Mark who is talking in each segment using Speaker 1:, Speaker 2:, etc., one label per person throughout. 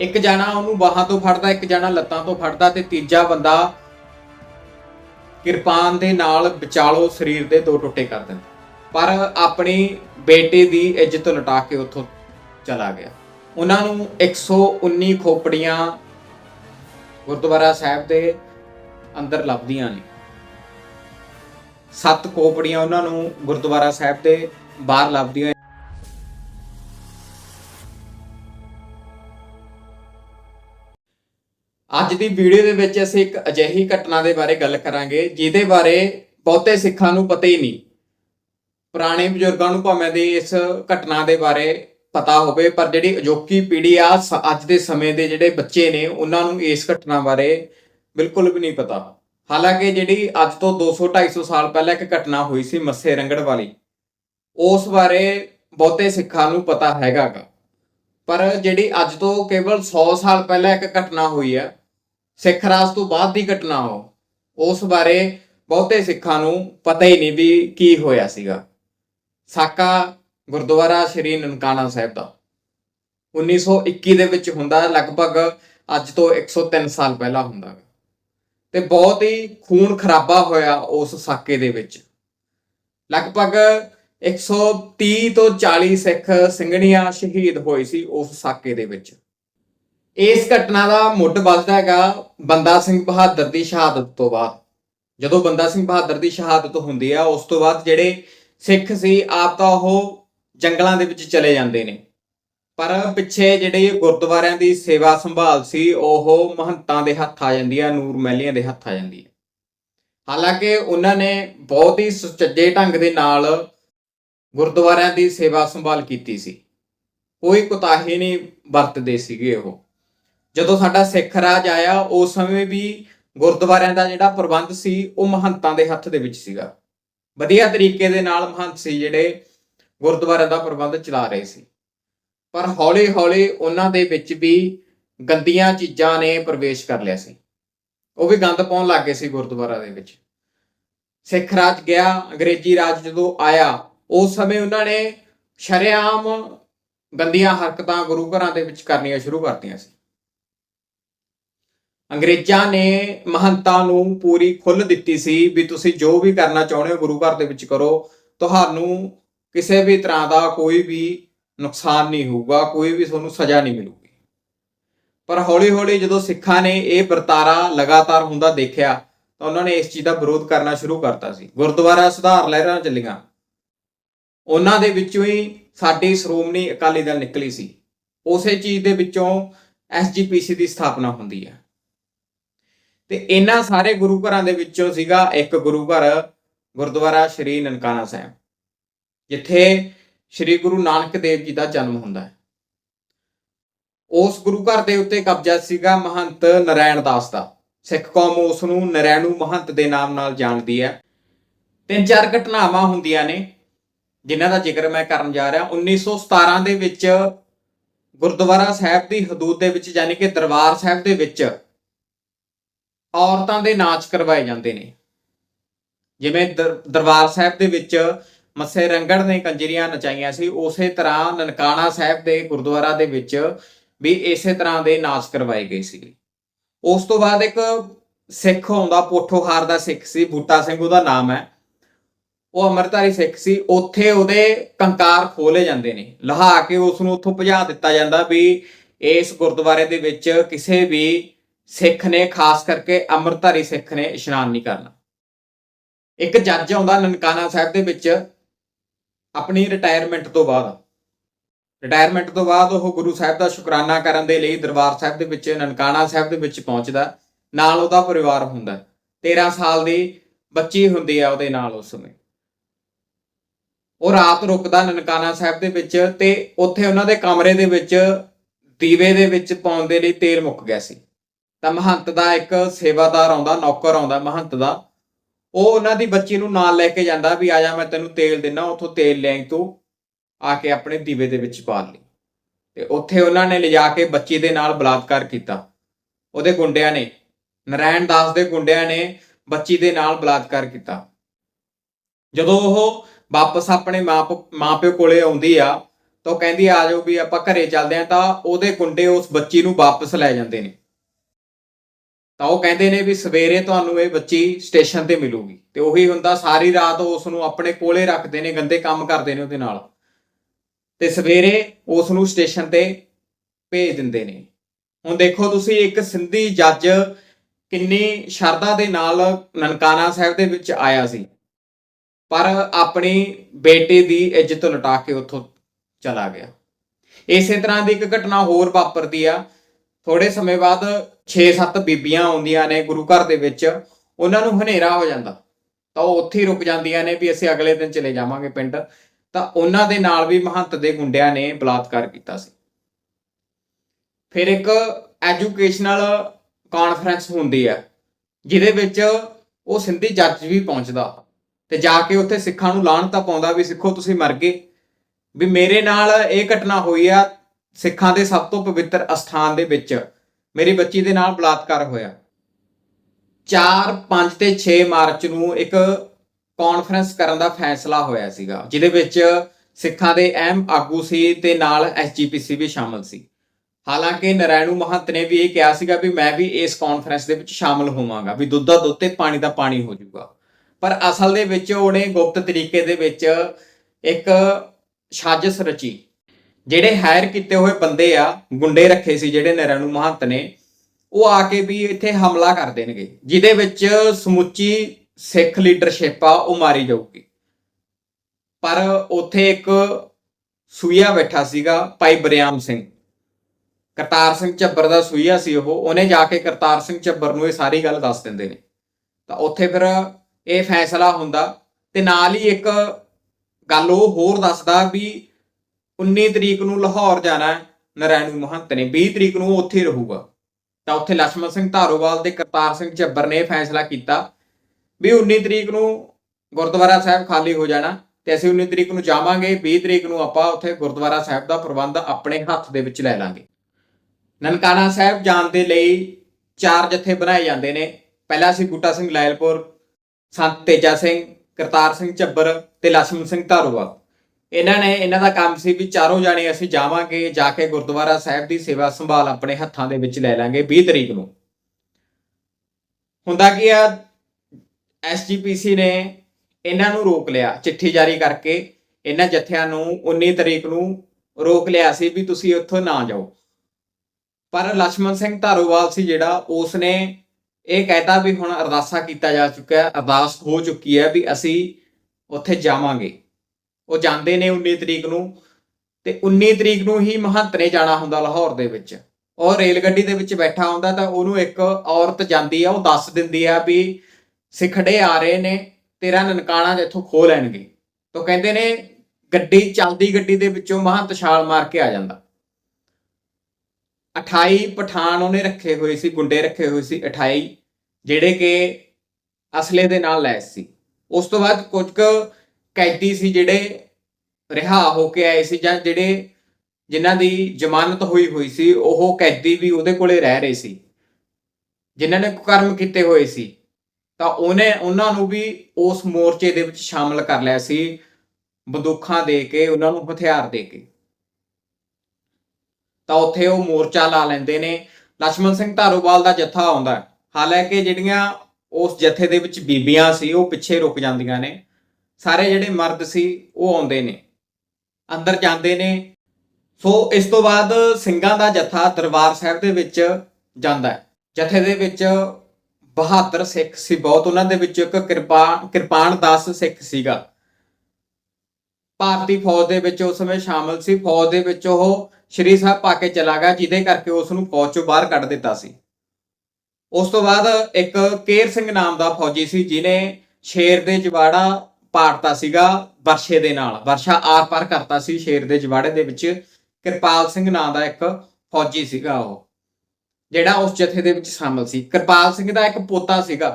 Speaker 1: ਇੱਕ ਜਣਾ ਉਹਨੂੰ ਬਾਹਾਂ ਤੋਂ ਫੜਦਾ, ਇੱਕ ਜਣਾ ਲੱਤਾਂ ਤੋਂ ਫੜਦਾ ਤੇ ਤੀਜਾ ਬੰਦਾ ਕਿਰਪਾਨ ਦੇ ਨਾਲ ਵਿਚਾਲੋ ਸਰੀਰ ਦੇ ਦੋ ਟੁੱਟੇ ਕਰ ਦਿੰਦਾ। ਪਰ ਆਪਣੀ ਬੇਟੇ ਦੀ ਇੱਜ਼ਤ ਲੁਟਾ ਕੇ ਉੱਥੋਂ ਚਲਾ ਗਿਆ। ਉਹਨਾਂ ਨੂੰ 119 ਖੋਪੜੀਆਂ ਗੁਰਦੁਆਰਾ ਸਾਹਿਬ ਦੇ ਅੰਦਰ ਲੱਭਦੀਆਂ ਨੇ। ਸੱਤ ਖੋਪੜੀਆਂ ਉਹਨਾਂ ਨੂੰ ਗੁਰਦੁਆਰਾ ਸਾਹਿਬ ਦੇ ਬਾਹਰ ਲੱਭਦੀਆਂ ਅੱਜ ਦੀ ਵੀਡੀਓ ਦੇ ਵਿੱਚ ਅਸੀਂ ਇੱਕ ਅਜਿਹੀ ਘਟਨਾ ਦੇ ਬਾਰੇ ਗੱਲ ਕਰਾਂਗੇ, ਜਿਹਦੇ ਬਾਰੇ ਬਹੁਤੇ ਸਿੱਖਾਂ ਨੂੰ ਪਤਾ ਹੀ ਨਹੀਂ। ਪੁਰਾਣੇ ਬਜ਼ੁਰਗਾਂ ਨੂੰ ਭਾਵੇਂ ਦੇ ਇਸ ਘਟਨਾ ਦੇ ਬਾਰੇ ਪਤਾ ਹੋਵੇ, ਪਰ ਜਿਹੜੀ ਅਜੋਕੀ ਪੀੜ੍ਹੀ ਆ, ਸ- ਅੱਜ ਦੇ ਸਮੇਂ ਦੇ ਜਿਹੜੇ ਬੱਚੇ ਨੇ, ਉਹਨਾਂ ਨੂੰ ਇਸ ਘਟਨਾ ਬਾਰੇ ਬਿਲਕੁਲ ਵੀ ਨਹੀਂ ਪਤਾ। ਹਾਲਾਂਕਿ ਜਿਹੜੀ ਅੱਜ ਤੋਂ 200 250 ਸਾਲ ਪਹਿਲਾਂ ਇੱਕ ਘਟਨਾ ਹੋਈ ਸੀ ਮੱਸੇ ਰੰਗੜ ਵਾਲੀ, ਉਸ ਬਾਰੇ ਬਹੁਤੇ ਸਿੱਖਾਂ ਨੂੰ ਪਤਾ ਹੈਗਾਗਾ ਪਰ ਜਿਹੜੀ ਅੱਜ ਤੋਂ ਕੇਵਲ 100 ਸਾਲ ਪਹਿਲਾਂ ਇੱਕ ਘਟਨਾ ਹੋਈ ਹੈ ਸਿੱਖ ਰਾਜ ਤੋਂ ਬਾਅਦ ਦੀ ਘਟਨਾ ਉਹ। ਉਸ ਬਾਰੇ ਬਹੁਤੇ ਸਿੱਖਾਂ ਨੂੰ ਪਤਾ ਹੀ ਨਹੀਂ ਵੀ ਕੀ ਹੋਇਆ ਸੀਗਾ। ਸਾਕਾ ਗੁਰਦੁਆਰਾ ਸ਼੍ਰੀ ਨਨਕਾਣਾ ਸਾਹਿਬ ਦਾ। 1921 ਦੇ ਵਿੱਚ ਹੁੰਦਾ, ਲਗਭਗ ਅੱਜ ਤੋਂ 103 ਸਾਲ ਪਹਿਲਾਂ ਹੁੰਦਾ ਗਾ। ਤੇ ਬਹੁਤ ਹੀ ਖੂਨ ਖਰਾਬਾ ਹੋਇਆ ਉਸ ਸਾਕੇ ਦੇ ਵਿੱਚ। ਲਗਭਗ 130 ਤੋਂ 40 ਸਿੱਖ ਸਿੰਘਣੀਆਂ ਸ਼ਹੀਦ ਹੋਏ ਸੀ ਉਸ ਸਾਕੇ ਦੇ ਵਿੱਚ। ਇਸ ਘਟਨਾ ਦਾ ਮੁੱਢ ਵੱਜਦਾ ਹੈਗਾ ਬੰਦਾ ਸਿੰਘ ਬਹਾਦਰ ਦੀ ਸ਼ਹਾਦਤ ਤੋਂ ਬਾਅਦ। ਜਦੋਂ ਬੰਦਾ ਸਿੰਘ ਬਹਾਦਰ ਦੀ ਸ਼ਹਾਦਤ ਹੁੰਦੀ ਆ, ਉਸ ਤੋਂ ਬਾਅਦ ਜਿਹੜੇ ਸਿੱਖ ਸੀ, ਆਪ ਤਾਂ ਉਹ ਜੰਗਲਾਂ ਦੇ ਵਿੱਚ ਚਲੇ ਜਾਂਦੇ ਨੇ। ਪਰ ਪਿੱਛੇ ਜਿਹੜੇ ਗੁਰਦੁਆਰਿਆਂ ਦੀ ਸੇਵਾ ਸੰਭਾਲ ਸੀ, ਉਹ ਮਹੰਤਾਂ ਦੇ ਹੱਥ ਆ ਜਾਂਦੀ ਆ, ਨੂਰ ਮਹਿਲੀਆਂ ਦੇ ਹੱਥ ਆ ਜਾਂਦੀ ਹੈ ਹਾਲਾਂਕਿ ਉਹਨਾਂ ਨੇ ਬਹੁਤ ਹੀ ਸੁਚੱਜੇ ਢੰਗ ਦੇ ਨਾਲ ਗੁਰਦੁਆਰਿਆਂ ਦੀ ਸੇਵਾ ਸੰਭਾਲ ਕੀਤੀ ਸੀ। ਕੋਈ ਕੁਤਾਹੀ ਨਹੀਂ ਵਰਤਦੇ ਸੀਗੇ ਉਹ। ਜਦੋਂ ਸਾਡਾ ਸਿੱਖ ਰਾਜ ਆਇਆ, ਉਸ ਸਮੇਂ ਵੀ ਗੁਰਦੁਆਰਿਆਂ ਦਾ ਜਿਹੜਾ ਪ੍ਰਬੰਧ ਸੀ, ਉਹ ਮਹੰਤਾਂ ਦੇ ਹੱਥ ਦੇ ਵਿੱਚ ਸੀਗਾ। ਵਧੀਆ ਤਰੀਕੇ ਦੇ ਨਾਲ ਮਹੰਤ ਸੀ ਜਿਹੜੇ ਗੁਰਦੁਆਰਿਆਂ ਦਾ ਪ੍ਰਬੰਧ ਚਲਾ ਰਹੇ ਸੀ। ਪਰ ਹੌਲੀ-ਹੌਲੀ ਉਹਨਾਂ ਦੇ ਵਿੱਚ ਵੀ ਗੰਦੀਆਂ ਚੀਜ਼ਾਂ ਨੇ ਪ੍ਰਵੇਸ਼ ਕਰ ਲਿਆ ਸੀ। ਉਹ ਵੀ ਗੰਦ ਪਾਉਣ ਲੱਗ ਗਏ ਸੀ ਗੁਰਦੁਆਰਾ ਦੇ ਵਿੱਚ। ਸਿੱਖ ਰਾਜ ਗਿਆ, ਅੰਗਰੇਜ਼ੀ ਰਾਜ ਜਦੋਂ ਆਇਆ, ਉਸ ਸਮੇਂ ਉਹਨਾਂ ਨੇ ਸ਼ਰੇਆਮ ਗੰਦੀਆਂ ਹਰਕਤਾਂ ਗੁਰੂ ਘਰਾਂ ਦੇ ਵਿੱਚ ਕਰਨੀਆਂ ਸ਼ੁਰੂ ਕਰਤੀਆਂ ਸੀ। ਅੰਗਰੇਜ਼ਾਂ ਨੇ ਮਹੰਤਾਂ ਨੂੰ ਪੂਰੀ ਖੁੱਲ੍ਹ ਦਿੱਤੀ ਸੀ ਵੀ ਤੁਸੀਂ ਜੋ ਵੀ ਕਰਨਾ ਚਾਹੁੰਦੇ ਹੋ ਗੁਰੂ ਘਰ ਦੇ ਵਿੱਚ ਕਰੋ, ਤੁਹਾਨੂੰ ਕਿਸੇ ਵੀ ਤਰ੍ਹਾਂ ਦਾ ਕੋਈ ਵੀ ਨੁਕਸਾਨ ਨਹੀਂ ਹੋਊਗਾ, ਕੋਈ ਵੀ ਤੁਹਾਨੂੰ ਸਜ਼ਾ ਨਹੀਂ ਮਿਲੂਗੀ। ਪਰ ਹੌਲੀ-ਹੌਲੀ ਜਦੋਂ ਸਿੱਖਾਂ ਨੇ ਇਹ ਵਰਤਾਰਾ ਲਗਾਤਾਰ ਹੁੰਦਾ ਦੇਖਿਆ, ਤਾਂ ਉਹਨਾਂ ਨੇ ਇਸ ਚੀਜ਼ ਦਾ ਵਿਰੋਧ ਕਰਨਾ ਸ਼ੁਰੂ ਕਰਤਾ ਸੀ। ਗੁਰਦੁਆਰਾ ਸੁਧਾਰ ਲਹਿਰਾਂ ਚੱਲੀਆਂ। ਉਹਨਾਂ ਦੇ ਵਿੱਚੋਂ ਹੀ ਸਾਡੀ ਸ਼੍ਰੋਮਣੀ ਅਕਾਲੀ ਦਲ ਨਿਕਲੀ ਸੀ। ਉਸੇ ਚੀਜ਼ ਦੇ ਵਿੱਚੋਂ ਐਸਜੀਪੀਸੀ ਦੀ ਸਥਾਪਨਾ ਹੁੰਦੀ ਹੈ। ਤੇ ਇਹਨਾਂ ਸਾਰੇ ਗੁਰੂ ਘਰਾਂ ਦੇ ਵਿੱਚੋਂ ਸੀਗਾ ਇੱਕ ਗੁਰੂ ਘਰ, ਗੁਰਦੁਆਰਾ ਸ਼੍ਰੀ ਨਨਕਾਣਾ ਸਾਹਿਬ, ਜਿੱਥੇ ਸ਼੍ਰੀ ਗੁਰੂ ਨਾਨਕ ਦੇਵ ਜੀ ਦਾ ਜਨਮ ਹੁੰਦਾ ਹੈ। ਉਸ ਗੁਰੂ ਘਰ ਦੇ ਉੱਤੇ ਕਬਜ਼ਾ ਸੀਗਾ ਮਹੰਤ ਨਰੈਣ ਦਾਸ ਦਾ। ਸਿੱਖ ਕੌਮ ਉਸ ਨੂੰ ਨਰੈਣੂ ਮਹੰਤ ਦੇ ਨਾਮ ਨਾਲ ਜਾਣਦੀ ਹੈ। ਤਿੰਨ ਚਾਰ ਘਟਨਾਵਾਂ ਹੁੰਦੀਆਂ ਨੇ, ਜਿਨ੍ਹਾਂ ਦਾ ਜ਼ਿਕਰ ਮੈਂ ਕਰਨ ਜਾ ਰਿਹਾ। 1917 ਦੇ ਵਿੱਚ ਗੁਰਦੁਆਰਾ ਸਾਹਿਬ ਦੀ ਹਦੂਦ ਦੇ ਵਿੱਚ, ਯਾਨੀ ਕਿ ਦਰਬਾਰ ਸਾਹਿਬ ਦੇ ਵਿੱਚ ਔਰਤਾਂ ਦੇ ਨਾਚ ਕਰਵਾਏ ਜਾਂਦੇ ਨੇ। ਜਿਵੇਂ ਦਰ- ਦਰਬਾਰ ਸਾਹਿਬ ਦੇ ਵਿੱਚ ਮੱਸੇ ਰੰਗੜ ਨੇ ਕੰਜਰੀਆਂ ਨਚਾਈਆਂ ਸੀ, ਉਸੇ ਤਰ੍ਹਾਂ ਨਨਕਾਣਾ ਸਾਹਿਬ ਦੇ ਗੁਰਦੁਆਰਾ ਦੇ ਵਿੱਚ ਵੀ ਇਸੇ ਤਰ੍ਹਾਂ ਦੇ ਨਾਚ ਕਰਵਾਏ ਗਏ ਸੀ ਉਸ ਤੋਂ ਬਾਅਦ ਇੱਕ ਸਿੱਖ ਆਉਂਦਾ ਪੋਠੋਹਾਰ ਦਾ ਸਿੱਖ ਸੀ, ਬੂਟਾ ਸਿੰਘ ਉਹਦਾ ਨਾਮ ਹੈ। ਉਹ ਅਮਰਤਾਰੀ ਸਿੱਖ ਸੀ, ਉੱਥੇ ਉਹਦੇ ਕੰਕਾਰ ਖੋਲੇ ਜਾਂਦੇ ਨੇ। ਲਹਾ ਕੇ ਉਸ ਨੂੰ ਉੱਥੋਂ ਭਜਾ ਦਿੱਤਾ ਜਾਂਦਾ ਵੀ ਇਸ ਗੁਰਦੁਆਰੇ ਦੇ ਵਿੱਚ ਕਿਸੇ ਵੀ ਸਿੱਖ ਨੇ, ਖਾਸ ਕਰਕੇ ਅੰਮ੍ਰਿਤਧਾਰੀ ਸਿੱਖ ਨੇ ਇਸ਼ਨਾਨ ਨਹੀਂ ਕਰਨਾ। ਇੱਕ ਜੱਜ ਆਉਂਦਾ ਨਨਕਾਣਾ ਸਾਹਿਬ ਦੇ ਵਿੱਚ ਆਪਣੀ ਰਿਟਾਇਰਮੈਂਟ ਤੋਂ ਬਾਅਦ। ਰਿਟਾਇਰਮੈਂਟ ਤੋਂ ਬਾਅਦ ਉਹ ਗੁਰੂ ਸਾਹਿਬ ਦਾ ਸ਼ੁਕਰਾਨਾ ਕਰਨ ਦੇ ਲਈ ਦਰਬਾਰ ਸਾਹਿਬ ਦੇ ਵਿੱਚ, ਨਨਕਾਣਾ ਸਾਹਿਬ ਦੇ ਵਿੱਚ ਪਹੁੰਚਦਾ। ਨਾਲ ਉਹਦਾ ਪਰਿਵਾਰ ਹੁੰਦਾ 13 ਸਾਲ ਦੀ ਬੱਚੀ ਹੁੰਦੀ ਆ ਉਹਦੇ ਨਾਲ ਉਸ ਸਮੇਂ। ਉਹ ਰਾਤ ਰੁਕਦਾ ਨਨਕਾਣਾ ਸਾਹਿਬ ਦੇ ਵਿੱਚ ਤੇ ਉੱਥੇ ਉਹਨਾਂ ਦੇ ਕਮਰੇ ਦੇ ਵਿੱਚ ਦੀਵੇ ਦੇ ਵਿੱਚ ਪਾਉਣ ਦੇ ਲਈ ਤੇਲ ਮੁੱਕ ਗਿਆ ਸੀ। ਤਾਂ ਮਹੰਤ ਦਾ ਇੱਕ ਸੇਵਾਦਾਰ ਆਉਂਦਾ, ਨੌਕਰ ਆਉਂਦਾ ਮਹੰਤ ਦਾ। ਉਹ ਉਹਨਾਂ ਦੀ ਬੱਚੀ ਨੂੰ ਨਾਲ ਲੈ ਕੇ ਜਾਂਦਾ ਵੀ ਆ ਜਾ ਮੈਂ ਤੈਨੂੰ ਤੇਲ ਦਿੰਨਾ, ਉੱਥੋਂ ਤੇਲ ਲੈ ਆਈ ਤੂੰ, ਆ ਕੇ ਆਪਣੇ ਦੀਵੇ ਦੇ ਵਿੱਚ ਪਾ ਲਈ। ਤੇ ਉੱਥੇ ਉਹਨਾਂ ਨੇ ਲਿਜਾ ਕੇ ਬੱਚੀ ਦੇ ਨਾਲ ਬਲਾਤਕਾਰ ਕੀਤਾ। ਉਹਦੇ ਗੁੰਡਿਆਂ ਨੇ ਨਰਾਇਣ ਦਾਸ ਦੇ ਗੁੰਡਿਆਂ ਨੇ ਬੱਚੀ ਦੇ ਨਾਲ ਬਲਾਤਕਾਰ ਕੀਤਾ। ਜਦੋਂ ਉਹ ਵਾਪਸ ਆਪਣੇ ਮਾਪ- ਮਾਪਿਓ ਕੋਲੇ ਆਉਂਦੀ ਆ, ਤਾਂ ਉਹ ਕਹਿੰਦੀ ਆ ਜਾਓ ਵੀ ਆਪਾਂ ਘਰੇ ਚੱਲਦੇ ਆ, ਤਾਂ ਉਹਦੇ ਗੁੰਡੇ ਉਸ ਬੱਚੀ ਨੂੰ ਵਾਪਸ ਲੈ ਜਾਂਦੇ ਨੇ। ਤਾਂ ਉਹ ਕਹਿੰਦੇ ਨੇ ਵੀ ਸਵੇਰੇ ਤੁਹਾਨੂੰ ਇਹ ਬੱਚੀ ਸਟੇਸ਼ਨ ਤੇ ਮਿਲੂਗੀ। ਤੇ ਉਹੀ ਹੁੰਦਾ ਸਾਰੀ ਰਾਤ ਉਸ ਨੂੰ ਆਪਣੇ ਕੋਲੇ ਰੱਖਦੇ ਨੇ, ਗੰਦੇ ਕੰਮ ਕਰਦੇ ਨੇ ਉਹਦੇ ਨਾਲ। ਤੇ ਸਵੇਰੇ ਉਸ ਨੂੰ ਸਟੇਸ਼ਨ ਤੇ ਭੇਜ ਦਿੰਦੇ ਨੇ। ਹੁਣ ਦੇਖੋ ਤੁਸੀਂ ਇੱਕ ਸਿੰਧੀ ਜੱਜ ਕਿੰਨੀ ਸ਼ਰਧਾ ਦੇ ਨਾਲ ਨਨਕਾਣਾ ਸਾਹਿਬ ਦੇ ਵਿੱਚ ਆਇਆ ਸੀ। ਪਰ ਆਪਣੀ ਬੇਟੇ ਦੀ ਇੱਜ਼ਤ ਲੁਟਾ ਕੇ ਉੱਥੋਂ ਚਲਾ ਗਿਆ। ਇਸੇ ਤਰ੍ਹਾਂ ਦੀ ਇੱਕ ਘਟਨਾ ਹੋਰ ਵਾਪਰਦੀ ਆ। ਥੋੜੇ ਸਮੇਂ ਬਾਅਦ 6-7 ਬੀਬੀਆਂ ਆਉਂਦੀਆਂ ਨੇ ਗੁਰੂ ਘਰ ਦੇ ਵਿੱਚ, ਉਹਨਾਂ ਨੂੰ ਹਨੇਰਾ ਹੋ ਜਾਂਦਾ। ਤਾਂ ਉਹ ਉੱਥੇ ਹੀ ਰੁਕ ਜਾਂਦੀਆਂ ਨੇ ਵੀ ਅਸੀਂ ਅਗਲੇ ਦਿਨ ਚਲੇ ਜਾਵਾਂਗੇ ਪਿੰਡ। ਤਾਂ ਉਹਨਾਂ ਦੇ ਨਾਲ ਵੀ ਮਹੰਤ ਦੇ ਗੁੰਡਿਆਂ ਨੇ ਬਲਾਤਕਾਰ ਕੀਤਾ ਸੀ। ਫਿਰ ਇੱਕ ਐਜੂਕੇਸ਼ਨਲ ਕਾਨਫਰੰਸ ਹੁੰਦੀ ਹੈ, ਜਿਹਦੇ ਵਿੱਚ ਉਹ ਸਿੰਧੀ ਜੱਜ ਵੀ ਪਹੁੰਚਦਾ ਤੇ ਜਾ ਕੇ ਉੱਥੇ ਸਿੱਖਾਂ ਨੂੰ ਲਾਹਣ ਤਾਂ ਪਾਉਂਦਾ ਵੀ ਸਿੱਖੋ, ਤੁਸੀਂ ਮਰ ਗਏ। ਵੀ ਮੇਰੇ ਨਾਲ ਇਹ ਘਟਨਾ ਹੋਈ ਆ ਸਿੱਖਾਂ ਦੇ ਸਭ ਤੋਂ ਪਵਿੱਤਰ ਅਸਥਾਨ ਦੇ ਵਿੱਚ ਮੇਰੀ ਬੱਚੀ ਦੇ ਨਾਲ ਬਲਾਤਕਾਰ ਹੋਇਆ। 4 5 ਤੇ 6 ਮਾਰਚ ਨੂੰ ਇੱਕ ਕਾਨਫਰੰਸ ਕਰਨ ਦਾ ਫੈਸਲਾ ਹੋਇਆ ਸੀਗਾ, ਜਿਹਦੇ ਵਿੱਚ ਸਿੱਖਾਂ ਦੇ ਅਹਿਮ ਆਗੂ ਸੀ ਤੇ ਨਾਲ ਐਸਜੀਪੀਸੀ ਵੀ ਸ਼ਾਮਲ ਸੀ। ਹਾਲਾਂਕਿ ਨਰੈਣੂ ਮਹੰਤ ਨੇ ਵੀ ਇਹ ਕਿਹਾ ਸੀਗਾ ਵੀ ਮੈਂ ਵੀ ਇਸ ਕਾਨਫਰੰਸ ਦੇ ਵਿੱਚ ਸ਼ਾਮਲ ਹੋਵਾਂਗਾ, ਵੀ ਦੁੱਧ ਦਾ ਦੁੱਧ ਤੇ ਪਾਣੀ ਦਾ ਪਾਣੀ ਹੋ ਜਾਊਗਾ। ਪਰ ਅਸਲ ਦੇ ਵਿੱਚ ਉਹਨੇ ਗੁਪਤ ਤਰੀਕੇ ਦੇ ਵਿੱਚ ਇੱਕ ਸਾਜ਼ਿਸ਼ ਰਚੀ। ਜਿਹੜੇ ਹਾਇਰ ਕੀਤੇ ਹੋਏ ਬੰਦੇ ਆ, ਗੁੰਡੇ ਰੱਖੇ ਸੀ ਜਿਹੜੇ ਨਰੈਣੂ ਮਹੰਤ ਨੇ, ਉਹ ਆ ਕੇ ਵੀ ਇੱਥੇ ਹਮਲਾ ਕਰ ਦੇਣਗੇ, ਜਿਹਦੇ ਵਿੱਚ ਸਮੁੱਚੀ ਸਿੱਖ ਲੀਡਰਸ਼ਿਪ ਆ, ਉਹ ਮਾਰੀ ਜਾਊਗੀ। ਪਰ ਉੱਥੇ ਇੱਕ ਸੂਈਆ ਬੈਠਾ ਸੀਗਾ, ਭਾਈ ਬਰਿਆਮ ਸਿੰਘ। ਕਰਤਾਰ ਸਿੰਘ ਝੱਬਰ ਦਾ ਸੂਈਆ ਸੀ ਉਹ, ਉਹਨੇ ਜਾ ਕੇ ਕਰਤਾਰ ਸਿੰਘ ਝੱਬਰ ਨੂੰ ਇਹ ਸਾਰੀ ਗੱਲ ਦੱਸ ਦਿੰਦੇ ਨੇ। ਤਾਂ ਉੱਥੇ ਫਿਰ ਇਹ ਫੈਸਲਾ ਹੁੰਦਾ, ਤੇ ਨਾਲ ਹੀ ਇੱਕ ਗੱਲ ਉਹ ਹੋਰ ਦੱਸਦਾ ਵੀ 19 ਤਰੀਕ ਨੂੰ ਲਾਹੌਰ ਜਾਣਾ ਹੈ ਨਰੈਣੂ ਮਹੰਤ ਨੇ। 20 ਤਰੀਕ ਨੂੰ ਉੱਥੇ ਰਹੂਗਾ। ਤਾਂ ਉੱਥੇ ਲక్ష్మణ ਸਿੰਘ ਧਾਰੋਵਾਲ ਤੇ ਕਰਤਾਰ ਸਿੰਘ ਜੱਬਰ ਨੇ ਫੈਸਲਾ ਕੀਤਾ ਵੀ 19 ਤਰੀਕ ਨੂੰ ਗੁਰਦੁਆਰਾ ਸਾਹਿਬ ਖਾਲੀ ਹੋ ਜਾਣਾ ਤੇ ਅਸੀਂ 19 ਤਰੀਕ ਨੂੰ ਜਾਵਾਂਗੇ 20 ਤਰੀਕ ਨੂੰ ਆਪਾਂ ਉੱਥੇ ਗੁਰਦੁਆਰਾ ਸਾਹਿਬ ਦਾ ਪ੍ਰਬੰਧ ਆਪਣੇ ਹੱਥ ਦੇ ਵਿੱਚ ਲੈ ਲਾਂਗੇ। ਨਨਕਾਣਾ ਸਾਹਿਬ ਜਾਣ ਦੇ ਲਈ ਚਾਰ ਜਥੇ ਬਣਾਏ ਜਾਂਦੇ ਨੇ। ਪਹਿਲਾ ਸੀ ਬੂਟਾ ਸਿੰਘ ਲਾਇਲਪੁਰ, ਸੰਤ ਤੇਜਾ ਸਿੰਘ, ਕਰਤਾਰ ਸਿੰਘ ਚੱਬਰ ਤੇ ਲక్ష్మణ ਸਿੰਘ ਧਾਰੋਵਾਲ। ਇਹਨਾਂ ਨੇ ਇਹਨਾਂ ਦਾ ਕੰਮ ਸੀ ਵੀ ਚਾਰੋਂ ਜਾਣੇ ਅਸੀਂ ਜਾਵਾਂਗੇ, ਜਾ ਕੇ ਗੁਰਦੁਆਰਾ ਸਾਹਿਬ ਦੀ ਸੇਵਾ ਸੰਭਾਲ ਆਪਣੇ ਹੱਥਾਂ ਦੇ ਵਿੱਚ ਲੈ ਲਾਂਗੇ 20 ਤਰੀਕ ਨੂੰ। ਹੁੰਦਾ ਕੀ ਆ ਐਸਜੀਪੀਸੀ ਨੇ ਇਹਨਾਂ ਨੂੰ ਰੋਕ ਲਿਆ, ਚਿੱਠੀ ਜਾਰੀ ਕਰਕੇ ਇਹਨਾਂ ਜਥਿਆਂ ਨੂੰ 19 ਤਰੀਕ ਨੂੰ ਰੋਕ ਲਿਆ ਸੀ ਵੀ ਤੁਸੀਂ ਉੱਥੋਂ ਨਾ ਜਾਓ। ਪਰ ਲక్ష్మణ ਸਿੰਘ ਧਾਰੋਵਾਲ ਸੀ ਜਿਹੜਾ ਉਸ ਨੇ ਇਹ ਕਹਿਤਾ ਵੀ ਹੁਣ ਅਰਦਾਸਾ ਕੀਤਾ ਜਾ ਚੁੱਕਾ ਹੈ ਅਰਦਾਸ ਹੋ ਚੁੱਕੀ ਹੈ ਵੀ ਅਸੀਂ ਉੱਥੇ ਜਾਵਾਂਗੇ। ਉਹ ਜਾਂਦੇ ਨੇ 19 ਤਰੀਕ ਨੂੰ ਤੇ 19 ਤਰੀਕ ਨੂੰ ਹੀ ਮਹੰਤ ਨੇ ਜਾਣਾ ਹੁੰਦਾ ਲਾਹੌਰ ਦੇ ਵਿੱਚ। ਉਹ ਰੇਲ ਗੱਡੀ ਦੇ ਵਿੱਚ ਬੈਠਾ ਹੁੰਦਾ ਤਾਂ ਉਹਨੂੰ ਇੱਕ ਔਰਤ ਜਾਂਦੀ ਆ, ਉਹ ਦੱਸ ਦਿੰਦੀ ਆ ਵੀ ਸਿੱਖੜੇ ਆ ਰਹੇ ਨੇ, ਤੇਰਾ ਨਨਕਾਣਾ ਇੱਥੋਂ ਖੋ ਲੈਣਗੇ। ਤਾਂ ਕਹਿੰਦੇ ਨੇ ਗੱਡੀ, ਚੱਲਦੀ ਗੱਡੀ ਦੇ ਵਿੱਚੋਂ ਮਹੰਤ ਛਾਲ ਮਾਰ ਕੇ ਆ ਜਾਂਦਾ। 28 ਪਠਾਨ ਉਹਨੇ ਰੱਖੇ ਹੋਏ ਸੀ, ਗੁੰਡੇ ਰੱਖੇ ਹੋਏ ਸੀ 28 ਜਿਹੜੇ ਕਿ ਅਸਲੇ ਦੇ ਨਾਲ ਲੈਸ ਸੀ। ਉਸ ਤੋਂ ਬਾਅਦ ਕੁਝ ਕੁ ਕੈਦੀ ਸੀ ਜਿਹੜੇ ਰਿਹਾ ਹੋ ਕੇ ਆਏ ਸੀ ਜਾਂ ਜਿਹੜੇ ਜਿਨ੍ਹਾਂ ਦੀ ਜ਼ਮਾਨਤ ਹੋਈ ਹੋਈ ਸੀ, ਉਹ ਕੈਦੀ ਵੀ ਉਹਦੇ ਕੋਲੇ ਰਹਿ ਰਹੇ ਸੀ। ਜਿਨ੍ਹਾਂ ਨੇ ਕਰਮ ਕੀਤੇ ਹੋਏ ਸੀ, ਤਾਂ ਉਹਨੇ, ਉਹਨਾਂ ਨੂੰ ਵੀ ਉਸ ਮੋਰਚੇ ਦੇ ਵਿੱਚ ਸ਼ਾਮਲ ਕਰ ਲਿਆ ਸੀ, ਬੰਦੂਖਾਂ ਦੇ ਕੇ, ਉਹਨਾਂ ਨੂੰ ਹਥਿਆਰ ਦੇ ਕੇ। ਤਾਂ ਉੱਥੇ ਉਹ ਮੋਰਚਾ ਲਾ ਲੈਂਦੇ ਨੇ। ਲక్ష్మణ ਸਿੰਘ ਧਾਰੋਵਾਲ ਦਾ ਜਥਾ ਆਉਂਦਾ। ਹਾਲਾਂਕਿ ਜਿਹੜੀਆਂ ਉਸ ਜਥੇ ਦੇ ਵਿੱਚ ਬੀਬੀਆਂ ਸੀ, ਉਹ ਪਿੱਛੇ ਰੁਕ ਜਾਂਦੀਆਂ ਨੇ। ਸਾਰੇ ਜਿਹੜੇ ਮਰਦ ਸੀ, ਉਹ ਆਉਂਦੇ ਨੇ। ਅੰਦਰ ਜਾਂਦੇ ਨੇ। ਸੋ ਇਸ ਤੋਂ ਬਾਅਦ ਸਿੰਘਾਂ ਦਾ ਜਥਾ ਦਰਬਾਰ ਸਾਹਿਬ ਦੇ ਵਿੱਚ ਜਾਂਦਾ ਹੈ। ਜਥੇ ਦੇ ਵਿੱਚ ਬਹਾਦਰ ਸਿੱਖ ਸੀ ਬਹੁਤ। ਉਹਨਾਂ ਦੇ ਵਿੱਚ ਇੱਕ ਕਿਰਪਾਨ ਕਿਰਪਾਨ ਦਾਸ ਸਿੱਖ ਸੀਗਾ। ਭਾਰਤੀ ਫੌਜ ਦੇ ਵਿੱਚ ਉਸ ਸਮੇਂ ਸ਼ਾਮਲ ਸੀ। ਫੌਜ ਦੇ ਵਿੱਚ ਉਹ ਸ਼੍ਰੀ ਸਾਹਿਬ ਪਾ ਕੇ ਚਲਾ ਗਿਆ, ਜਿਹਦੇ ਕਰਕੇ ਉਸ ਨੂੰ ਫੌਜ ਚੋਂ ਬਾਹਰ ਕੱਢ ਦਿੱਤਾ ਸੀ। ਉਸ ਤੋਂ ਬਾਅਦ ਇੱਕ ਕੇਰ ਸਿੰਘ ਨਾਮ ਦਾ ਫੌਜੀ ਸੀ ਜਿਨੇ ਸ਼ੇਰ ਦੇ ਜਵਾੜਾ ਪਾੜਤਾ ਸੀਗਾ ਵਰਸ਼ੇ ਦੇ ਨਾਲ। ਵਰਸ਼ਾ ਆਰ ਪਾਰ ਕਰਤਾ ਸੀ ਸ਼ੇਰ ਦੇ ਜਵਾੜੇ ਦੇ ਵਿੱਚ। ਕਿਰਪਾਲ ਸਿੰਘ ਨਾਂ ਦਾ ਇੱਕ ਫੌਜੀ ਸੀਗਾ ਉਹ, ਜਿਹੜਾ ਉਸ ਜਥੇ ਦੇ ਵਿੱਚ ਸ਼ਾਮਲ ਸੀ। ਕਿਰਪਾਲ ਸਿੰਘ ਦਾ ਇੱਕ ਪੋਤਾ ਸੀਗਾ,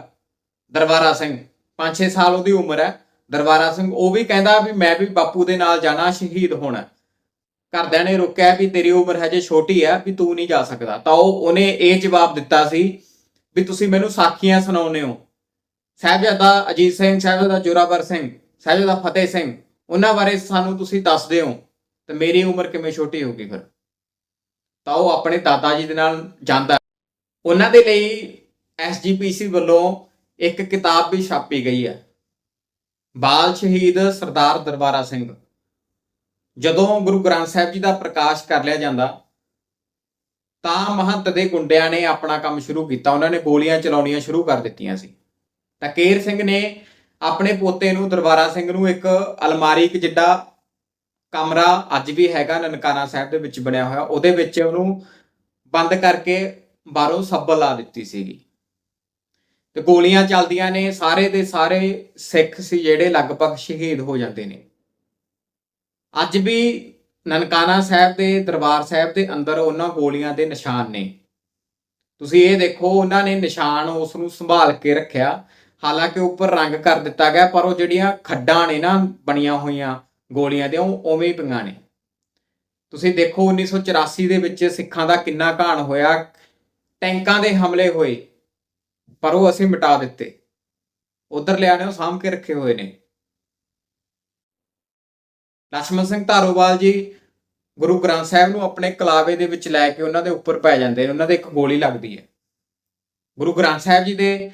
Speaker 1: ਦਰਬਾਰਾ ਸਿੰਘ। 5-6 ਸਾਲ ਉਹਦੀ ਉਮਰ ਹੈ। ਦਰਬਾਰਾ ਸਿੰਘ ਉਹ ਵੀ ਕਹਿੰਦਾ ਵੀ ਮੈਂ ਵੀ ਬਾਪੂ ਦੇ ਨਾਲ ਜਾਣਾ, ਸ਼ਹੀਦ ਹੋਣਾ। ਘਰਦਿਆਂ ਨੇ ਰੋਕਿਆ ਵੀ ਤੇਰੀ ਉਮਰ ਹਜੇ ਛੋਟੀ ਹੈ, ਵੀ ਤੂੰ ਨਹੀਂ ਜਾ ਸਕਦਾ। ਤਾਂ ਉਹ ਉਹਨੇ ਇਹ ਜਵਾਬ ਦਿੱਤਾ ਸੀ ਵੀ ਤੁਸੀਂ ਮੈਨੂੰ ਸਾਖੀਆਂ ਸੁਣਾਉਂਦੇ ਹੋ। ਸਾਹਿਬਜ਼ਾਦਾ ਅਜੀਤ ਸਿੰਘ, ਸਾਹਿਬਜ਼ਾਦਾ ਜੋਰਾਵਰ ਸਿੰਘ, ਸਾਹਿਬਜ਼ਾਦਾ ਫਤਿਹ ਸਿੰਘ, ਉਹਨਾਂ ਬਾਰੇ ਸਾਨੂੰ ਤੁਸੀਂ ਦੱਸਦੇ ਹੋ ਤੇ ਮੇਰੀ ਉਮਰ ਕਿਵੇਂ ਛੋਟੀ ਹੋ ਗਈ ਫਿਰ? ਤਾਂ ਉਹ ਆਪਣੇ ਦਾਦਾ ਜੀ ਦੇ ਨਾਲ ਜਾਂਦਾ। ਉਹਨਾਂ ਦੇ ਲਈ ਐਸਜੀਪੀਸੀ ਵੱਲੋਂ ਇੱਕ ਕਿਤਾਬ ਵੀ ਛਾਪੀ ਗਈ ਹੈ। ਬਾਲ ਸ਼ਹੀਦ ਸਰਦਾਰ ਦਰਬਾਰਾ ਸਿੰਘ। ਜਦੋਂ ਗੁਰੂ ਗ੍ਰੰਥ ਸਾਹਿਬ ਜੀ ਦਾ ਪ੍ਰਕਾਸ਼ ਕਰ ਲਿਆ ਜਾਂਦਾ, ਤਾਂ ਮਹੰਤ ਦੇ ਗੁੰਡਿਆਂ ਨੇ ਆਪਣਾ ਕੰਮ ਸ਼ੁਰੂ ਕੀਤਾ। ਉਹਨਾਂ ਨੇ ਗੋਲੀਆਂ ਚਲਾਉਣੀਆਂ ਸ਼ੁਰੂ ਕਰ ਦਿੱਤੀਆਂ ਸੀ। ਤਾਂ ਕੇਰ ਸਿੰਘ ਨੇ ਆਪਣੇ ਪੋਤੇ ਨੂੰ, ਦਰਬਾਰਾ ਸਿੰਘ ਨੂੰ ਇੱਕ ਅਲਮਾਰੀ, ਇੱਕ ਜਿੱਡਾ ਕਮਰਾ ਅੱਜ ਵੀ ਹੈਗਾ ਨਨਕਾਣਾ ਸਾਹਿਬ ਦੇ ਵਿੱਚ ਬਣਿਆ ਹੋਇਆ। ਉਹਦੇ ਵਿੱਚ ਉਹਨੂੰ ਬੰਦ ਕਰਕੇ ਬਾਹਰੋਂ ਸੱਬਲ ਲਾ ਦਿੱਤੀ ਸੀਗੀ। ਤੇ ਗੋਲੀਆਂ ਚੱਲਦੀਆਂ ਨੇ, ਸਾਰੇ ਦੇ ਸਾਰੇ ਸਿੱਖ ਸੀ ਜਿਹੜੇ ਲਗਭਗ ਸ਼ਹੀਦ ਹੋ ਜਾਂਦੇ ਨੇ। ਅੱਜ ਵੀ ਨਨਕਾਣਾ ਸਾਹਿਬ ਦੇ, ਦਰਬਾਰ ਸਾਹਿਬ ਦੇ ਅੰਦਰ ਉਹਨਾਂ ਗੋਲੀਆਂ ਦੇ ਨਿਸ਼ਾਨ ਨੇ। ਤੁਸੀਂ ਇਹ ਦੇਖੋ, ਉਹਨਾਂ ਨੇ ਨਿਸ਼ਾਨ ਉਸ ਨੂੰ ਸੰਭਾਲ ਕੇ ਰੱਖਿਆ। ਹਾਲਾਂਕਿ ਉੱਪਰ ਰੰਗ ਕਰ ਦਿੱਤਾ ਗਿਆ, ਪਰ ਉਹ ਜਿਹੜੀਆਂ ਖੱਡਾਂ ਨੇ ਨਾ ਬਣੀਆਂ ਹੋਈਆਂ ਗੋਲੀਆਂ ਦੇ ਉਹ ਉਵੇਂ ਹੀ ਪਈਆਂ ਨੇ। ਤੁਸੀਂ ਦੇਖੋ 1984 ਦੇ ਵਿੱਚ ਸਿੱਖਾਂ ਦਾ ਕਿੰਨਾ ਘਾਣ ਹੋਇਆ। ਟੈਂਕਾਂ ਦੇ ਹਮਲੇ ਹੋਏ, ਪਰ ਉਹ ਅਸੀਂ ਮਿਟਾ ਦਿੱਤੇ। ਉਧਰ ਲਿਆਣੇ ਉਹ ਸਾਂਭ ਕੇ ਰੱਖੇ ਹੋਏ ਨੇ। ਲక్ష్మణ ਸਿੰਘ ਧਾਰੋਵਾਲ ਜੀ, ਗੁਰੂ ਗ੍ਰੰਥ ਸਾਹਿਬ ਨੂੰ ਆਪਣੇ ਕਲਾਵੇ ਦੇ ਵਿੱਚ ਲੈ ਕੇ ਉਹਨਾਂ ਦੇ ਉੱਪਰ ਪੈ ਜਾਂਦੇ ਨੇ, ਉਹਨਾਂ ਦੇ ਇੱਕ ਗੋਲੀ ਲੱਗਦੀ ਹੈ। ਗੁਰੂ ਗ੍ਰੰਥ ਸਾਹਿਬ ਜੀ ਦੇ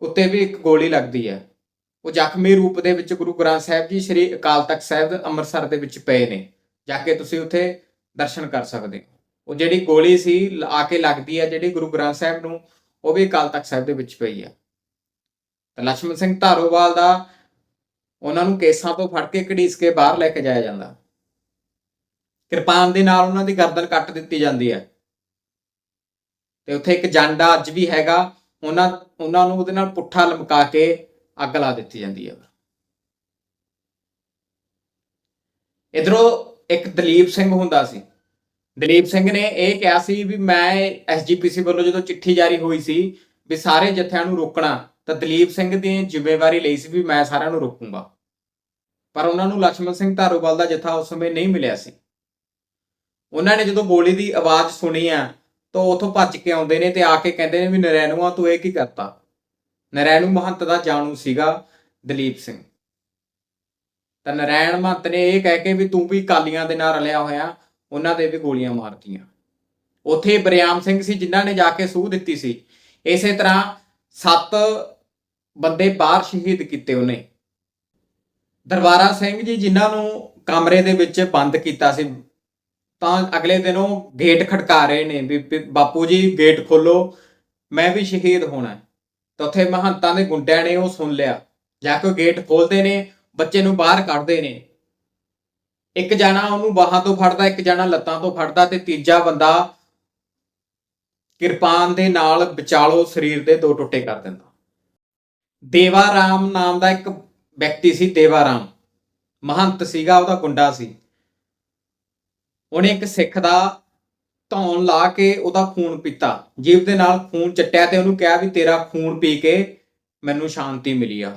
Speaker 1: ਉੱਤੇ ਵੀ ਇੱਕ ਗੋਲੀ ਲੱਗਦੀ ਹੈ। ਉਹ ਜ਼ਖਮੀ ਰੂਪ ਦੇ ਵਿੱਚ ਗੁਰੂ ਗ੍ਰੰਥ ਸਾਹਿਬ ਜੀ, ਸ੍ਰੀ ਅਕਾਲ ਤਖਤ ਸਾਹਿਬ ਅੰਮ੍ਰਿਤਸਰ ਦੇ ਵਿੱਚ ਪਏ ਨੇ। ਜਾ ਕੇ ਤੁਸੀਂ ਉੱਥੇ ਦਰਸ਼ਨ ਕਰ ਸਕਦੇ ਹੋ। ਉਹ ਜਿਹੜੀ ਗੋਲੀ ਸੀ ਆ ਕੇ ਲੱਗਦੀ ਹੈ, ਜਿਹੜੀ ਗੁਰੂ ਗ੍ਰੰਥ ਸਾਹਿਬ ਨੂੰ, ਉਹ ਵੀ ਅਕਾਲ ਤਖਤ ਸਾਹਿਬ ਦੇ ਵਿੱਚ ਪਈ ਹੈ। ਤਾਂ ਸਿੰਘ ਧਾਰੋਵਾਲ ਦਾ, ਉਹਨਾਂ ਨੂੰ ਕੇਸਾਂ ਤੋਂ ਫੜ ਕੇ ਕਢੀਸ ਕੇ ਬਾਹਰ ਲੈ ਕੇ ਜਾਇਆ ਜਾਂਦਾ। ਕਿਰਪਾਨ ਦੇ ਨਾਲ ਉਹਨਾਂ ਦੀ ਗਰਦਨ ਕੱਟ ਦਿੱਤੀ ਜਾਂਦੀ ਹੈ। ਤੇ ਉੱਥੇ ਇੱਕ ਜੰਡਾ ਅੱਜ ਵੀ ਹੈਗਾ ਉਹਨਾਂ ਉਹਨਾਂ ਨੂੰ ਉਹਦੇ ਨਾਲ ਪੁੱਠਾ ਲਮਕਾ ਕੇ ਅੱਗ ਲਾ ਦਿੱਤੀ ਜਾਂਦੀ ਹੈ। ਇਧਰੋਂ ਇੱਕ ਦਲੀਪ ਸਿੰਘ ਹੁੰਦਾ ਸੀ। ਦਲੀਪ ਸਿੰਘ ਨੇ ਇਹ ਕਿਹਾ ਸੀ ਵੀ ਮੈਂ ਐਸਜੀਪੀਸੀ ਵੱਲੋਂ ਜਦੋਂ ਚਿੱਠੀ ਜਾਰੀ ਹੋਈ ਸੀ ਵੀ ਸਾਰੇ ਜਥਿਆਂ ਨੂੰ ਰੋਕਣਾ, ਤਾਂ ਦਲੀਪ ਸਿੰਘ ਦੀ ਜ਼ਿੰਮੇਵਾਰੀ ਲਈ ਸੀ ਵੀ ਮੈਂ ਸਾਰਿਆਂ ਨੂੰ ਰੋਕੂੰਗਾ। ਪਰ ਉਹਨਾਂ ਨੂੰ ਲక్ష్మణ ਸਿੰਘ ਧਾਰੋਵਾਲ ਦਾ ਜਥਾ ਉਸ ਸਮੇਂ ਨਹੀਂ ਮਿਲਿਆ ਸੀ। ਉਹਨਾਂ ਨੇ ਜਦੋਂ ਗੋਲੀ ਦੀ ਆਵਾਜ਼ ਸੁਣੀ ਆ ਤਾਂ ਉਥੋਂ ਭੱਜ ਕੇ ਆਉਂਦੇ ਨੇ ਤੇ ਆ ਕੇ ਕਹਿੰਦੇ ਨੇ ਵੀ ਨਰੈਣੂਆ ਤੂੰ ਇਹ ਕੀ ਕਰਤਾ? ਨਰੈਣੂ ਮਹੰਤ ਦਾ ਜਾਣੂ ਸੀਗਾ ਦਲੀਪ ਸਿੰਘ। ਤਾਂ ਨਰੈਣ ਮਹੰਤ ਨੇ ਇਹ ਕਹਿ ਕੇ ਵੀ ਤੂੰ ਵੀ ਕਾਲੀਆਂ ਦੇ ਨਾਲ ਰਲਿਆ ਹੋਇਆ, ਉਹਨਾਂ ਦੇ ਵੀ ਗੋਲੀਆਂ ਮਾਰਤੀਆਂ। ਉਥੇ ਬਰਿਆਮ ਸਿੰਘ ਸੀ, ਜਿਨ੍ਹਾਂ ਨੇ ਜਾ ਕੇ ਸੂਹ ਦਿੱਤੀ ਸੀ। ਇਸੇ ਤਰ੍ਹਾਂ ਸੱਤ ਬੰਦੇ ਬਾਹਰ ਸ਼ਹੀਦ ਕੀਤੇ ਉਹਨੇ। ਦਰਬਾਰਾ ਸਿੰਘ ਜੀ, ਜਿਨ੍ਹਾਂ ਨੂੰ ਕਮਰੇ ਦੇ ਵਿੱਚ ਬੰਦ ਕੀਤਾ ਸੀ ਤਾਂ ਅਗਲੇ ਦਿਨ ਉਹ ਗੇਟ ਖੜਕਾ ਰਹੇ ਨੇ ਵੀ ਬਾਪੂ ਜੀ ਗੇਟ ਖੋਲੋ, ਮੈਂ ਵੀ ਸ਼ਹੀਦ ਹੋਣਾ ਹੈ। ਤਾਂ ਉੱਥੇ ਮਹੰਤਾਂ ਦੇ ਗੁੰਡਿਆਂ ਨੇ ਉਹ ਸੁਣ ਲਿਆ। ਜਾ ਕੇ ਉਹ ਗੇਟ ਖੋਲਦੇ ਨੇ, ਬੱਚੇ ਨੂੰ ਬਾਹਰ ਕੱਢਦੇ ਨੇ। ਇੱਕ ਜਣਾ ਉਹਨੂੰ ਬਾਹਾਂ ਤੋਂ ਫੜਦਾ, ਇੱਕ ਜਣਾ ਲੱਤਾਂ ਤੋਂ ਫੜਦਾ ਤੇ ਤੀਜਾ ਬੰਦਾ ਕਿਰਪਾਨ ਦੇ ਨਾਲ ਵਿਚਾਲੋ ਸਰੀਰ ਦੇ ਦੋ ਟੁੱਟੇ ਕਰ ਦਿੰਦਾ। ਦੇਵਾ ਰਾਮ ਨਾਮ ਦਾ ਇੱਕ ਵਿਅਕਤੀ ਸੀ, ਦੇਵਾਰਾਮ। ਮਹੰਤ ਸੀਗਾ, ਉਹਦਾ ਗੁੰਡਾ ਸੀ। ਉਹਨੇ ਇੱਕ ਸਿੱਖ ਦਾ ਧੌਣ ਲਾ ਕੇ ਉਹਦਾ ਖੂਨ ਪੀਤਾ। ਜੀਵ ਦੇ ਨਾਲ ਖੂਨ ਚੱਟਿਆ ਤੇ ਉਹਨੂੰ ਕਿਹਾ ਵੀ ਤੇਰਾ ਖੂਨ ਪੀ ਕੇ ਮੈਨੂੰ ਸ਼ਾਂਤੀ ਮਿਲੀ ਆ।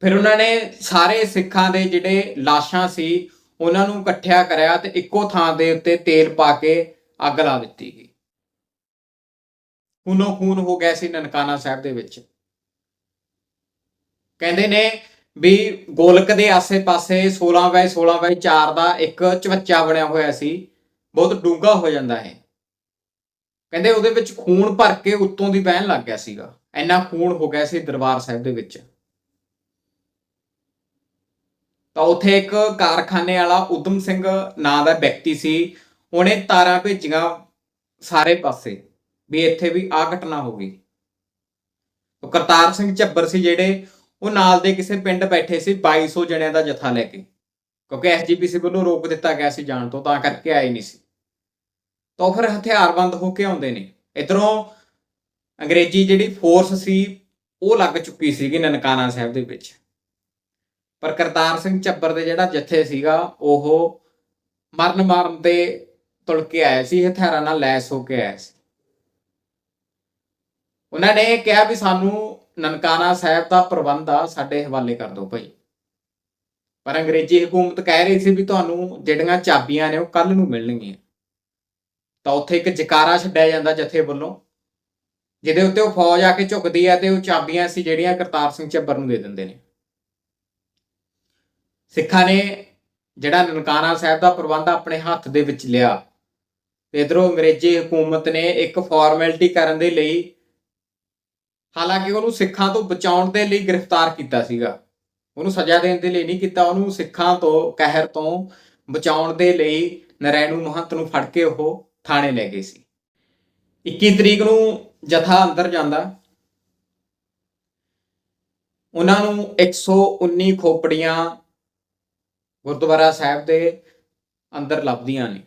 Speaker 1: ਫਿਰ ਉਹਨਾਂ ਨੇ ਸਾਰੇ ਸਿੱਖਾਂ ਦੇ ਜਿਹੜੇ ਲਾਸ਼ਾਂ ਸੀ, ਉਹਨਾਂ ਨੂੰ ਇਕੱਠਿਆ ਕਰਿਆ ਤੇ ਇੱਕੋ ਥਾਂ ਦੇ ਉੱਤੇ ਤੇਲ ਪਾ ਕੇ ਅੱਗ ਲਾ ਦਿੱਤੀ ਗਈ। ਖੂਨੋ ਖੂਨ ਹੋ ਗਿਆ ਸੀ ਨਨਕਾਣਾ ਸਾਹਿਬ ਦੇ ਵਿੱਚ। ਕਹਿੰਦੇ ਨੇ ਵੀ ਗੋਲਕ ਦੇ ਆਸੇ-ਪਾਸੇ 16 ਬਾਈ 16 ਬਾਈ 4 ਦਾ ਇੱਕ ਚਵੱਚਾ ਬਣਿਆ ਹੋਇਆ ਸੀ। ਬਹੁਤ ਡੂੰਘਾ ਹੋ ਜਾਂਦਾ ਹੈ ਕਹਿੰਦੇ ਉਹਦੇ ਵਿੱਚ ਖੂਨ ਭਰ ਕੇ ਉੱਤੋਂ ਦੀ ਵਹਿਣ ਲੱਗ ਗਿਆ ਸੀਗਾ। ਇੰਨਾ ਖੂਨ ਹੋ ਗਿਆ ਸੀ ਦਰਬਾਰ ਸਾਹਿਬ ਦੇ ਵਿੱਚ। ਤਾਂ ਉੱਥੇ ਇੱਕ ਕਾਰਖਾਨੇ ਵਾਲਾ ਉਦਮ ਸਿੰਘ ਨਾਂ ਦਾ ਵਿਅਕਤੀ ਸੀ। ਉਹਨੇ ਤਾਰਾਂ ਭੇਜੀਆਂ ਸਾਰੇ ਪਾਸੇ ਵੀ ਇੱਥੇ ਵੀ ਆ ਘਟਨਾ ਹੋ ਗਈ। ਕਰਤਾਰ ਸਿੰਘ ਝੱਬਰ ਸੀ ਜਿਹੜੇ ਉਹ ਨਾਲ ਦੇ ਕਿਸੇ ਪਿੰਡ ਬੈਠੇ ਸੀ 2200 ਜਣਿਆਂ ਦਾ ਜਥਾ ਲੈ ਕੇ, ਕਿਉਂਕਿ ਐਸਜੀਪੀਸੀ ਵੱਲੋਂ ਰੋਕ ਦਿੱਤਾ ਗਿਆ ਸੀ ਜਾਣ ਤੋਂ, ਤਾਂ ਕਰਕੇ ਆਏ ਨਹੀਂ ਸੀ। ਤਾਂ ਉਹ ਫਿਰ ਹਥਿਆਰਬੰਦ ਹੋ ਕੇ ਆਉਂਦੇ ਨੇ। ਇਧਰੋਂ ਅੰਗਰੇਜ਼ੀ ਜਿਹੜੀ ਫੋਰਸ ਸੀ, ਉਹ ਲੱਗ ਚੁੱਕੀ ਸੀਗੀ ਨਨਕਾਣਾ ਸਾਹਿਬ ਦੇ ਵਿੱਚ। ਪਰ ਕਰਤਾਰ ਸਿੰਘ ਚੱਬਰ ਦੇ ਜਿਹੜਾ ਜਥੇ ਸੀਗਾ, ਉਹ ਮਰਨ ਮਾਰਨ ਤੇ ਤੁਲ ਕੇ ਆਇਆ ਸੀ, ਹਥਿਆਰਾਂ ਨਾਲ ਲੈਸ ਹੋ ਕੇ ਆਇਆ ਸੀ। ਉਹਨਾਂ ਨੇ ਕਿਹਾ ਵੀ ਸਾਨੂੰ ਨਨਕਾਣਾ ਸਾਹਿਬ ਦਾ ਪ੍ਰਬੰਧ ਆ, ਸਾਡੇ ਹਵਾਲੇ ਕਰ ਦਿਓ ਭਾਈ। ਪਰ ਅੰਗਰੇਜ਼ੀ ਹਕੂਮਤ ਕਹਿ ਰਹੀ ਸੀ ਵੀ ਤੁਹਾਨੂੰ ਜਿਹੜੀਆਂ ਚਾਬੀਆਂ ਨੇ ਉਹ ਕੱਲ ਨੂੰ ਮਿਲਣਗੀਆਂ। ਤਾਂ ਉੱਥੇ ਇੱਕ ਜਕਾਰਾ ਛੱਡਿਆ ਜਾਂਦਾ ਜਥੇ ਵੱਲੋਂ, ਜਿਹਦੇ ਉੱਤੇ ਉਹ ਫੌਜ ਆ ਕੇ ਝੁਕਦੀ ਹੈ ਤੇ ਉਹ ਚਾਬੀਆਂ ਸੀ ਜਿਹੜੀਆਂ ਕਰਤਾਰ ਸਿੰਘ ਚੱਬਰ ਨੂੰ ਦੇ ਦਿੰਦੇ ਨੇ। ਸਿੱਖਾਂ ਨੇ ਜਿਹੜਾ ਨਨਕਾਣਾ ਸਾਹਿਬ ਦਾ ਪ੍ਰਬੰਧ ਆਪਣੇ ਹੱਥ ਦੇ ਵਿੱਚ ਲਿਆ, ਤੇ ਇਧਰੋਂ ਅੰਗਰੇਜ਼ੀ ਹਕੂਮਤ ਨੇ ਇੱਕ ਫਾਰਮੈਲਿਟੀ ਕਰਨ ਦੇ ਲਈ ਹਾਲਾਂਕਿ ਉਹਨੂੰ ਸਿੱਖਾਂ ਤੋਂ ਬਚਾਉਣ ਦੇ ਲਈ ਗ੍ਰਿਫਤਾਰ ਕੀਤਾ ਸੀਗਾ। ਉਹਨੂੰ ਸਜ਼ਾ ਦੇਣ ਦੇ ਲਈ ਨਹੀਂ ਕੀਤਾ, ਉਹਨੂੰ ਸਿੱਖਾਂ ਤੋਂ, ਕਹਿਰ ਤੋਂ ਬਚਾਉਣ ਦੇ ਲਈ ਨਰੈਣੂ ਮਹੰਤ ਨੂੰ ਫੜ ਕੇ ਉਹ ਥਾਣੇ ਲੈ ਗਏ ਸੀ। 21 ਤਰੀਕ ਨੂੰ ਜਥਾ ਅੰਦਰ ਜਾਂਦਾ। ਉਹਨਾਂ ਨੂੰ 119 ਖੋਪੜੀਆਂ ਗੁਰਦੁਆਰਾ ਸਾਹਿਬ ਦੇ ਅੰਦਰ ਲੱਭਦੀਆਂ ਨੇ।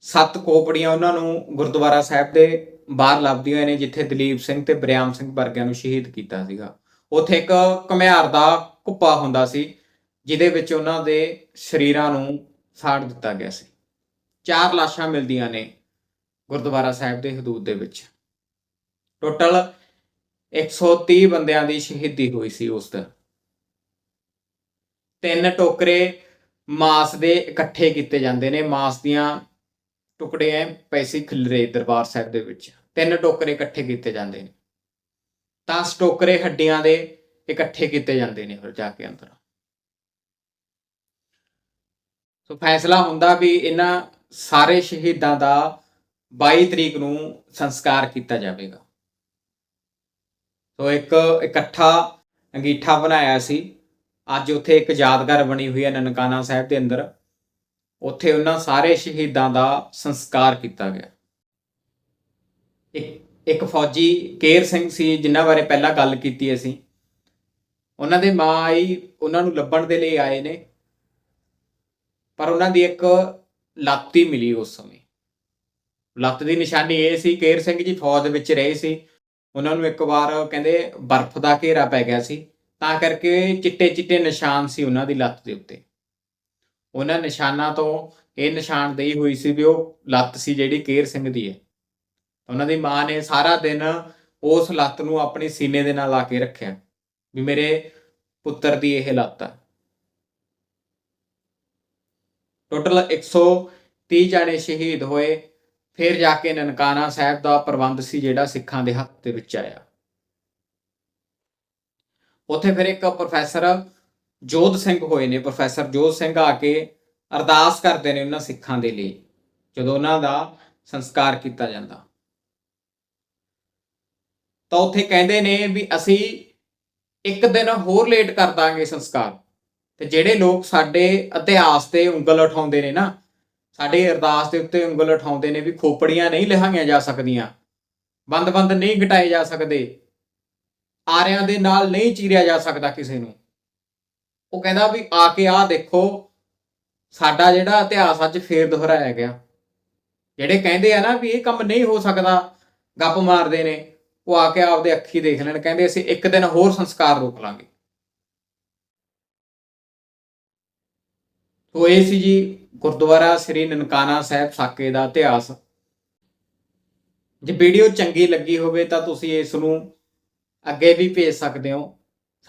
Speaker 1: ਸੱਤ ਖੋਪੜੀਆਂ ਉਹਨਾਂ ਨੂੰ ਗੁਰਦੁਆਰਾ ਸਾਹਿਬ ਦੇ ਬਾਹਰ ਲੱਭਦੀਆਂ ਨੇ, ਜਿੱਥੇ ਦਲੀਪ ਸਿੰਘ ਤੇ ਬਰਿਆਮ ਸਿੰਘ ਵਰਗਿਆਂ ਨੂੰ ਸ਼ਹੀਦ ਕੀਤਾ ਸੀਗਾ। ਉੱਥੇ ਇੱਕ ਘੁਮਿਆਰ ਦਾ ਕੁੱਪਾ ਹੁੰਦਾ ਸੀ, ਜਿਹਦੇ ਵਿੱਚ ਉਹਨਾਂ ਦੇ ਸਰੀਰਾਂ ਨੂੰ ਸਾੜ ਦਿੱਤਾ ਗਿਆ ਸੀ। ਚਾਰ ਲਾਸ਼ਾਂ ਮਿਲਦੀਆਂ ਨੇ ਗੁਰਦੁਆਰਾ ਸਾਹਿਬ ਦੇ ਹਦੂਦ ਦੇ ਵਿੱਚ। ਟੋਟਲ 130 ਬੰਦਿਆਂ ਦੀ ਸ਼ਹੀਦੀ ਹੋਈ ਸੀ ਉਸ ਦਿਨ। ਤਿੰਨ ਟੋਕਰੇ ਮਾਸ ਦੇ ਇਕੱਠੇ ਕੀਤੇ ਜਾਂਦੇ ਨੇ। ਮਾਸ ਦੀਆਂ ਟੁਕੜੇ ਐ ਪੈਸੇ ਖਿਲਰੇ ਦਰਬਾਰ ਸਾਹਿਬ ਦੇ ਵਿੱਚ। ਤਿੰਨ ਟੋਕਰੇ ਇਕੱਠੇ ਕੀਤੇ ਜਾਂਦੇ ਨੇ। 10 ਟੋਕਰੇ ਹੱਡੀਆਂ ਦੇ ਇਕੱਠੇ ਕੀਤੇ ਜਾਂਦੇ ਨੇ ਫਿਰ ਜਾ ਕੇ ਅੰਦਰ। ਸੋ ਫੈਸਲਾ ਹੁੰਦਾ ਵੀ ਇਹਨਾਂ ਸਾਰੇ ਸ਼ਹੀਦਾਂ ਦਾ 22 ਤਰੀਕ ਨੂੰ ਸੰਸਕਾਰ ਕੀਤਾ ਜਾਵੇਗਾ। ਸੋ ਇੱਕ ਇਕੱਠਾ ਅੰਗੀਠਾ ਬਣਾਇਆ ਸੀ। ਅੱਜ ਉੱਥੇ ਇੱਕ ਯਾਦਗਾਰ ਬਣੀ ਹੋਈ ਹੈ ਨਨਕਾਣਾ ਸਾਹਿਬ ਦੇ ਅੰਦਰ। ਉੱਥੇ ਉਹਨਾਂ ਸਾਰੇ ਸ਼ਹੀਦਾਂ ਦਾ ਸੰਸਕਾਰ ਕੀਤਾ ਗਿਆ। ਇੱਕ ਫੌਜੀ ਕੇਰ ਸਿੰਘ ਸੀ, ਜਿਨ੍ਹਾਂ ਬਾਰੇ ਪਹਿਲਾਂ ਗੱਲ ਕੀਤੀ ਅਸੀਂ। ਉਹਨਾਂ ਦੇ ਮਾਂ ਆਈ, ਉਹਨਾਂ ਨੂੰ ਲੱਭਣ ਦੇ ਲਈ ਆਏ ਨੇ। ਪਰ ਉਹਨਾਂ ਦੀ ਇੱਕ ਲੱਤ ਹੀ ਮਿਲੀ ਉਸ ਸਮੇਂ। ਲੱਤ ਦੀ ਨਿਸ਼ਾਨੀ ਇਹ ਸੀ, ਕੇਰ ਸਿੰਘ ਜੀ ਫੌਜ ਵਿੱਚ ਰਹੇ ਸੀ। ਉਹਨਾਂ ਨੂੰ ਇੱਕ ਵਾਰ ਕਹਿੰਦੇ ਬਰਫ਼ ਦਾ ਘੇਰਾ ਪੈ ਗਿਆ ਸੀ। ਤਾਂ ਕਰਕੇ ਚਿੱਟੇ ਚਿੱਟੇ ਨਿਸ਼ਾਨ ਸੀ ਉਹਨਾਂ ਦੀ ਲੱਤ ਦੇ ਉੱਤੇ। ਉਹਨਾਂ ਨਿਸ਼ਾਨਾਂ ਤੋਂ ਇਹ ਨਿਸ਼ਾਨ ਦੇਈ ਹੋਈ ਸੀ ਵੀ ਉਹ ਲੱਤ ਸੀ ਜਿਹੜੀ ਕੇਰ ਸਿੰਘ ਦੀ ਹੈ। ਉਹਨਾਂ ਦੀ ਮਾਂ ਨੇ ਸਾਰਾ ਦਿਨ ਉਸ ਲੱਤ ਨੂੰ ਆਪਣੇ ਸੀਨੇ ਦੇ ਨਾਲ ਲਾ ਕੇ ਰੱਖਿਆ ਵੀ ਮੇਰੇ ਪੁੱਤਰ ਦੀ ਇਹ ਲੱਤ ਆ। ਟੋਟਲ 130 ਜਾਣੇ ਸ਼ਹੀਦ ਹੋਏ, ਫਿਰ ਜਾ ਕੇ ਨਨਕਾਣਾ ਸਾਹਿਬ ਦਾ ਪ੍ਰਬੰਧ ਸੀ ਜਿਹੜਾ ਸਿੱਖਾਂ ਦੇ ਹੱਥ ਦੇ ਵਿੱਚ ਆਇਆ। ਉੱਥੇ ਫਿਰ ਇੱਕ ਪ੍ਰੋਫੈਸਰ ਜੋਧ ਸਿੰਘ ਹੋਏ ਨੇ ਪ੍ਰੋਫੈਸਰ ਜੋਧ ਸਿੰਘ ਆ ਕੇ ਅਰਦਾਸ ਕਰਦੇ ਨੇ ਉਹਨਾਂ ਸਿੱਖਾਂ ਦੇ ਲਈ, ਜਦੋਂ ਉਹਨਾਂ ਦਾ ਸੰਸਕਾਰ ਕੀਤਾ ਜਾਂਦਾ। ਤਾਂ ਉੱਥੇ ਕਹਿੰਦੇ ਨੇ ਵੀ ਅਸੀਂ ਇੱਕ ਦਿਨ ਹੋਰ ਲੇਟ ਕਰ ਦਾਂਗੇ ਸੰਸਕਾਰ। ਤੇ ਜਿਹੜੇ ਲੋਕ ਸਾਡੇ ਇਤਿਹਾਸ ਤੇ ਉਂਗਲ ਉਠਾਉਂਦੇ ਨੇ ਨਾ, ਸਾਡੇ ਅਰਦਾਸ ਦੇ ਉੱਤੇ ਉਂਗਲ ਉਠਾਉਂਦੇ ਨੇ ਵੀ ਖੋਪੜੀਆਂ ਨਹੀਂ ਲਿਹਾਈਆਂ ਜਾ ਸਕਦੀਆਂ ਬੰਦ-ਬੰਦ ਨਹੀਂ ਘਟਾਏ ਜਾ ਸਕਦੇ, ਆਰਿਆਂ ਦੇ ਨਾਲ ਨਹੀਂ ਚੀਰਿਆ ਜਾ ਸਕਦਾ ਕਿਸੇ ਨੂੰ। ਉਹ ਕਹਿੰਦਾ ਵੀ ਆ ਕੇ ਆ ਦੇਖੋ, ਸਾਡਾ ਜਿਹੜਾ ਇਤਿਹਾਸ ਅੱਜ ਫੇਰ ਦੁਹਰਾਇਆ ਗਿਆ। ਜਿਹੜੇ ਕਹਿੰਦੇ ਆ ਨਾ ਵੀ ਇਹ ਕੰਮ ਨਹੀਂ ਹੋ ਸਕਦਾ, ਗੱਪ ਮਾਰਦੇ ਨੇ ਉਹ ਆ ਕੇ ਆਪਦੇ ਅੱਖੀ ਦੇਖ ਲੈਣ, ਕਹਿੰਦੇ ਅਸੀਂ ਇੱਕ ਦਿਨ ਹੋਰ ਸੰਸਕਾਰ ਰੋਕ ਲਾਂਗੇ। ਤੋ ਇਹ ਸੀ ਜੀ ਗੁਰਦੁਆਰਾ ਸ੍ਰੀ ਨਨਕਾਣਾ ਸਾਹਿਬ ਸਾਕੇ ਦਾ ਇਤਿਹਾਸ। ਜੇ ਵੀਡੀਓ ਚੰਗੀ ਲੱਗੀ ਹੋਵੇ ਤਾਂ ਤੁਸੀਂ ਇਸ ਨੂੰ ਅੱਗੇ ਵੀ ਭੇਜ ਸਕਦੇ ਹੋ।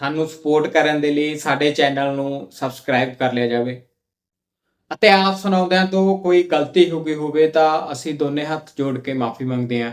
Speaker 1: ਸਾਨੂੰ ਸਪੋਰਟ ਕਰਨ ਦੇ ਲਈ ਸਾਡੇ ਚੈਨਲ ਨੂੰ ਸਬਸਕ੍ਰਾਈਬ ਕਰ ਲਿਆ ਜਾਵੇ। ਅਤੇ ਆਪ ਸੁਣਾਉਂਦਿਆਂ ਤੋਂ ਕੋਈ ਗਲਤੀ ਹੋ ਗਈ ਹੋਵੇ ਤਾਂ ਅਸੀਂ ਦੋਨੇ ਹੱਥ ਜੋੜ ਕੇ ਮਾਫੀ ਮੰਗਦੇ ਹਾਂ।